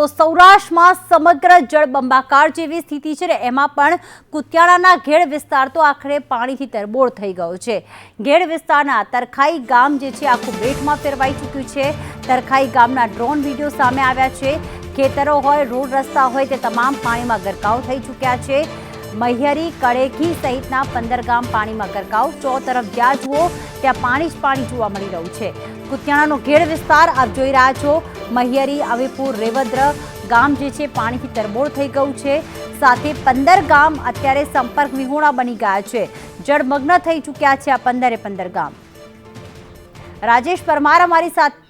તો સૌરાષ્ટ્રમાં સમગ્ર જળબંબાકાર જેવી સ્થિતિ છે ને, એમાં પણ કુતિયાણાના ઘેડ વિસ્તાર તો આખરે પાણીથી તરબોળ થઈ ગયો છે. ઘેડ વિસ્તારના તરખાઈ ગામ જે છે, આખું બેટમાં ફેરવાઈ ચૂક્યું છે. તરખાઈ ગામના ડ્રોન વીડિયો સામે આવ્યા છે. ખેતરો હોય, રોડ રસ્તા હોય, તે તમામ પાણીમાં ગરકાવ થઈ ચૂક્યા છે. મહિયરી કળેઘી સહિતના પંદર ગામ પાણીમાં ગરકાવ. ચો તરફ જ્યાં જુઓ, ત્યાં પાણી જ પાણી જોવા મળી રહ્યું છે. કુતિયાણાનો ઘેડ વિસ્તાર આપ જોઈ રહ્યા છો. મહિયરી આવીપુર રેવદ્ર ગામ જે છે પાણીથી તરબોળ થઈ ગયું છે. સાથે પંદર ગામ અત્યારે સંપર્ક વિહોણા બની ગયા છે. જળમગ્ન થઈ ચૂક્યા છે આ પંદરે પંદર ગામ. રાજેશ પરમાર અમારી સાથે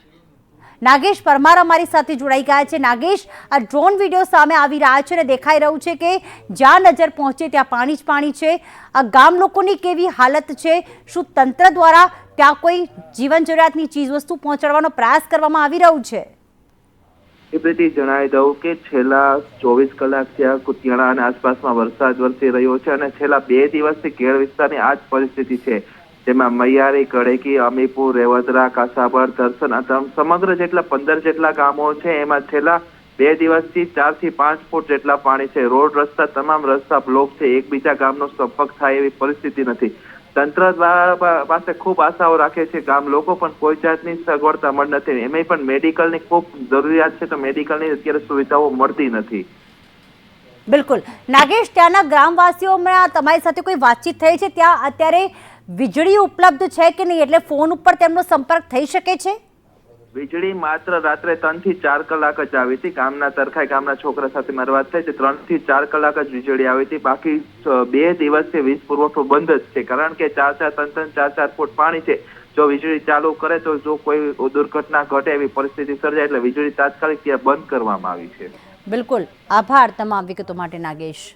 નાગેશ પરમાર અમારી સાથે જોડાઈ ગયા છે. નાગેશ, આ ડ્રોન વીડિયો સામે આવી રહ્યા છે અને દેખાઈ રહ્યું છે કે જ્યાં નજર પહોંચે ત્યાં પાણી જ પાણી છે. આ ગામ લોકોની કેવી હાલત છે? શું તંત્ર દ્વારા ત્યાં કોઈ જીવન જરૂરિયાતની ચીજવસ્તુ પહોંચાડવાનો પ્રયાસ કરવામાં આવી રહ્યું છે? એ પ્રીતિ જણાવી દઉં કે છેલ્લા ચોવીસ કલાક ત્યાં કુતિયાણા અને આસપાસમાં વરસાદ વરસી રહ્યો છે અને છેલ્લા બે દિવસથી કેળ વિસ્તારની આ જ પરિસ્થિતિ છે. જેમાં મૈયારી, કડેકી, અમીપુર, રેવદરા કાસાબર દર્શન, આ સમગ્ર જેટલા પંદર જેટલા ગામો છે, એમાં છેલ્લા બે દિવસથી ચારથી પાંચ ફૂટ જેટલા પાણી છે. રોડ રસ્તા, તમામ રસ્તા બ્લોક છે. એકબીજા ગામનો સંપર્ક થાય એવી પરિસ્થિતિ નથી. તંત્ર દ્વારા પાસે ખૂબ આશાઓ રાખે છે ગામ લોકો પણ કોઈ જાતની સગવડતા મળ નથી એમાંય પણ મેડિકલની ખૂબ જરૂરિયાત છે તો મેડિકલની અત્યારે સુવિધાઓ મળતી નથી. બિલકુલ. નાગેશ, ત્યાંના ગ્રામવાસીઓમાં તમારી સાથે કોઈ વાતચીત થઈ છે? ત્યાં અત્યારે વીજળી ઉપલબ્ધ છે કે નહીં? એટલે ફોન ઉપર તેમનો સંપર્ક થઈ શકે છે? વીજળી માત્ર રાત્રે ત્રણથી ચાર કલાક જ આવી હતી. ગામના તરખાઈ ગામના છોકરા સાથે મારી વાત થઈ છે, ત્રણથી ચાર કલાક જ વીજળી આવી હતી. બાકી બે દિવસથી વીજ પુરવઠો બંધ જ છે. કારણ કે ચાર ચાર ત્રણ ત્રણ ચાર ચાર ફૂટ પાણી છે. જો વીજળી ચાલુ કરે તો જો કોઈ દુર્ઘટના ઘટે એવી પરિસ્થિતિ સર્જાય એટલે વીજળી તાત્કાલિક ત્યાં બંધ કરવામાં આવી છે. બિલકુલ. આભાર તમામ વિગતો માટે, નાગેશ.